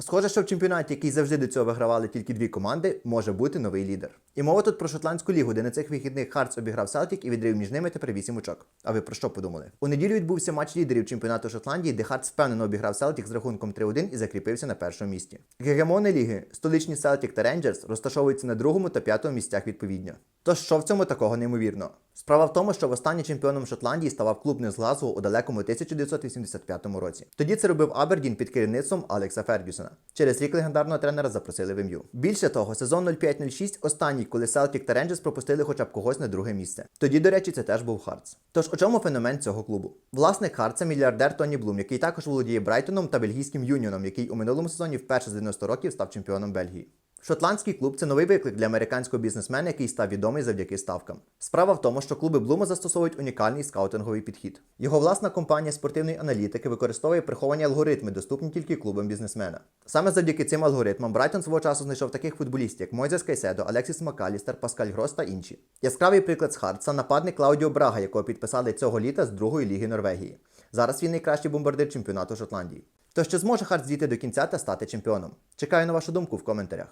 Схоже, що в чемпіонаті, який завжди до цього вигравали тільки дві команди, може бути новий лідер. І мова тут про шотландську лігу, де на цих вихідних Хартс обіграв Селтік і відрив між ними тепер 8 очок. А ви про що подумали? У неділю відбувся матч лідерів чемпіонату Шотландії, де Хартс впевнено обіграв Селтік з рахунком 3-1 і закріпився на першому місці. Гегемони ліги, столичні Селтік та Рейнджерс розташовуються на другому та п'ятому місцях відповідно. Тож що в цьому такого неймовірного? Справа в тому, що востаннє чемпіоном Шотландії ставав клуб не з Глазго у далекому 1985 році. Тоді це робив Абердін під керівництвом Алекса Фергюсона. Через рік легендарного тренера запросили в ім'ю. Більше того, сезон 05-06 останній, коли Селтік та Рейнджерс пропустили хоча б когось на друге місце. Тоді, до речі, це теж був Хартс. Тож у чому феномен цього клубу? Власник Хартса мільярдер Тоні Блум, який також володіє Брайтоном та бельгійським юніоном, який у минулому сезоні вперше з 90 років став чемпіоном Бельгії. Шотландський клуб це новий виклик для американського бізнесмена, який став відомий завдяки ставкам. Справа в тому, що клуби Блума застосовують унікальний скаутинговий підхід. Його власна компанія спортивної аналітики використовує приховані алгоритми, доступні тільки клубам бізнесмена. Саме завдяки цим алгоритмам Брайтон свого часу знайшов таких футболістів, як Мойзес Кайседо, Алексіс Макалістер, Паскаль Грос та інші. Яскравий приклад з Хартса нападник Клаудіо Брага, якого підписали цього літа з другої ліги Норвегії. Зараз він найкращий бомбардир чемпіонату Шотландії. Тож чи зможе Хартс дійти до кінця та стати чемпіоном? Чекаю на вашу думку в коментарях.